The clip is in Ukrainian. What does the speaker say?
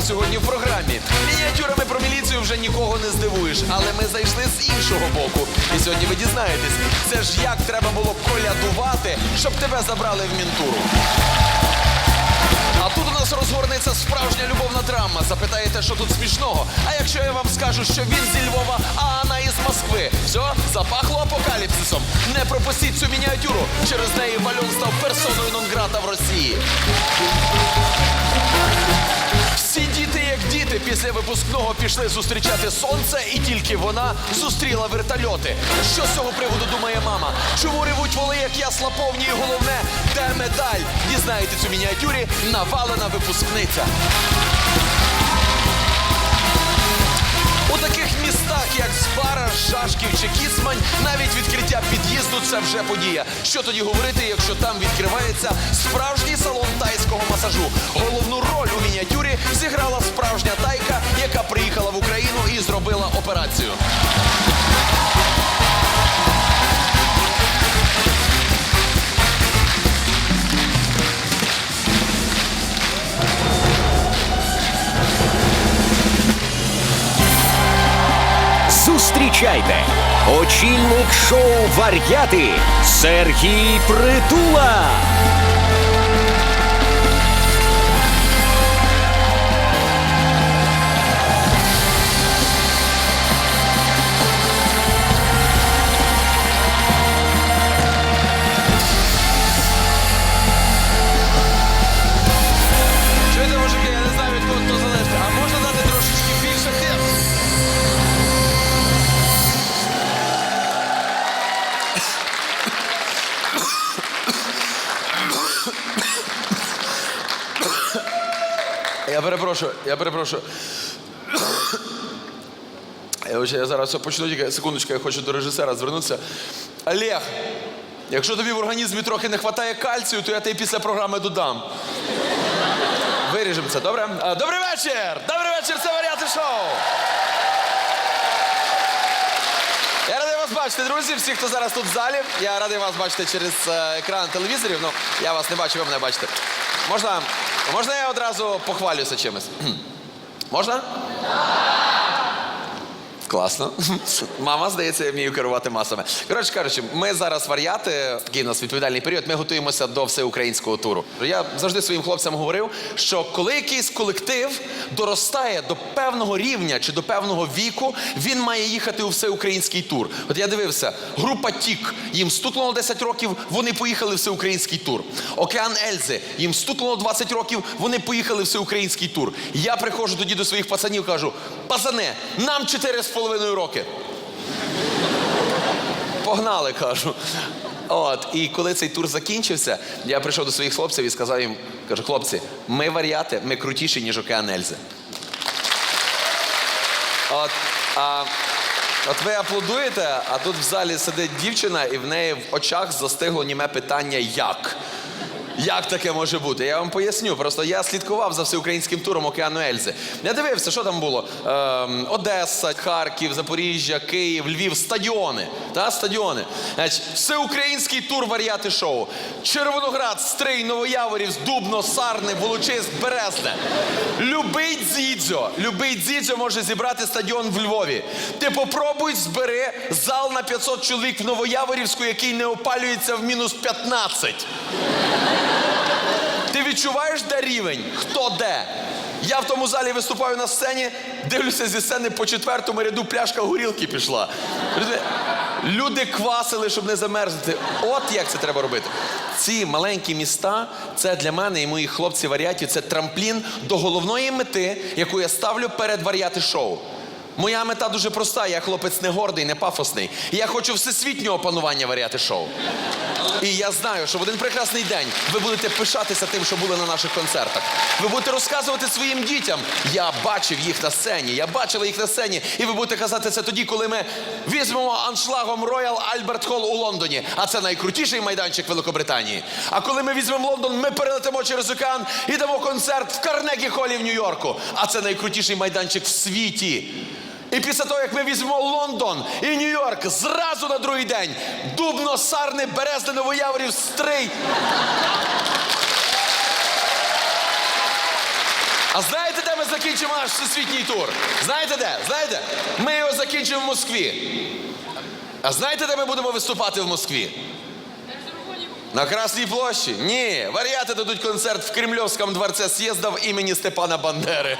сьогодні в програмі. Мініатюрами про міліцію вже нікого не здивуєш, але ми зайшли з іншого боку. І сьогодні ви дізнаєтесь, це ж як треба було колядувати, щоб тебе забрали в мінтуру. А тут у нас розгорнеться справжня любовна драма. Запитаєте, що тут смішного? А якщо я вам скажу, що він зі Львова, а вона із Москви? Все, запахло апокаліпсисом. Не пропустіть цю мініатюру. Через неї Вальон став персоною нон-грата в Росії. Після випускного пішли зустрічати сонце, і тільки вона зустріла вертольоти. Що з цього приводу думає мама? Чому ревуть воли, як ясла повні? І головне, де медаль? Дізнаєтесь у мініатюрі навалена випускниця. У таких містах, як Збара, Шашків чи Кіцмань, навіть відкриття під'їзду це вже подія. Що тоді говорити, якщо там відкривається справжній салон тайського масажу? Головну роль у мініатюрі зіграла справжня тайка, яка приїхала в Україну і зробила операцію. Зустрічайте! Очільник шоу Вар'яти Сергій Притула. Перепрошую, я перепрошую. Я, зараз все почну, тільки секундочку, я хочу до режисера звернутися. Олег, якщо тобі в організмі трохи не вистачає кальцію, то я тебе після програми додам. Виріжемо це, добре? Добрий вечір! Добрий вечір, це варіати шоу! Я радий вас бачити, друзі. Всі, хто зараз тут в залі. Я радий вас бачити через е, екран телевізорів. Ну, я вас не бачу, ви мене бачите. Можна, можна я одразу похвалюся чимось? Можна? Можна? Класно. Мама, здається, я вмію керувати масами. Коротше кажучи, ми зараз варіати, такий у нас відповідальний період, ми готуємося до всеукраїнського туру. Я завжди своїм хлопцям говорив, що коли якийсь колектив доростає до певного рівня чи до певного віку, він має їхати у всеукраїнський тур. От я дивився, група Тік, їм стукнуло 10 років, вони поїхали в всеукраїнський тур. Океан Ельзи, їм стукнуло 20 років, вони поїхали в всеукраїнський тур. Я приходжу тоді до своїх пацанів, кажу: пацани, нам 4 з половиною роки. Погнали, кажу. От, і коли цей тур закінчився, я прийшов до своїх хлопців і сказав їм: кажу, хлопці, ми варіати, ми крутіші, ніж океан Ельзи. От, а, от ви аплодуєте, а тут в залі сидить дівчина, і в неї в очах застигло німе питання як. Як таке може бути? Я вам поясню. Просто я слідкував за всеукраїнським туром океану Ельзи. Я дивився, що там було. Ем, Одеса, Харків, Запоріжжя, Київ, Львів, стадіони. Та, стадіони. Значить, всеукраїнський тур варіати шоу. Червоноград, Стрий, Новояворів, Дубно, Сарни, Волочиськ, Березне. Любий дзідзьо, любий дзідзьо може зібрати стадіон в Львові. Ти попробуй збери зал на 500 чоловік в Новояворівську, який не опалюється в мінус 15. Відчуваєш, де рівень? Хто де? Я в тому залі виступаю на сцені, дивлюся зі сцени по четвертому ряду пляшка горілки пішла. Люди квасили, щоб не замерзнути. От як це треба робити. Ці маленькі міста це для мене і моїх хлопців варіатів це трамплін до головної мети, яку я ставлю перед варіати шоу. Моя мета дуже проста. Я хлопець не гордий, не пафосний. Я хочу всесвітнього панування варіати шоу. І я знаю, що в один прекрасний день ви будете пишатися тим, що були на наших концертах. Ви будете розказувати своїм дітям. Я бачив їх на сцені, я бачила їх на сцені. І ви будете казати це тоді, коли ми візьмемо аншлагом Royal Albert Hall у Лондоні. А це найкрутіший майданчик Великобританії. А коли ми візьмемо Лондон, ми перелетимо через океан і дамо концерт в Карнегі Холі в Нью-Йорку. А це найкрутіший майданчик в світі. І після того, як ми візьмемо Лондон і Нью-Йорк зразу на другий день. Дубно, Сарни, Березне, Новояворів, Стрий. А знаєте, де ми закінчимо наш всесвітній тур. Знаєте де? Знаєте? Ми його закінчимо в Москві. А знаєте, де ми будемо виступати в Москві? На Красній площі? Ні. Варіати дадуть концерт в Кремльовському дворце з'їздів імені Степана Бандери.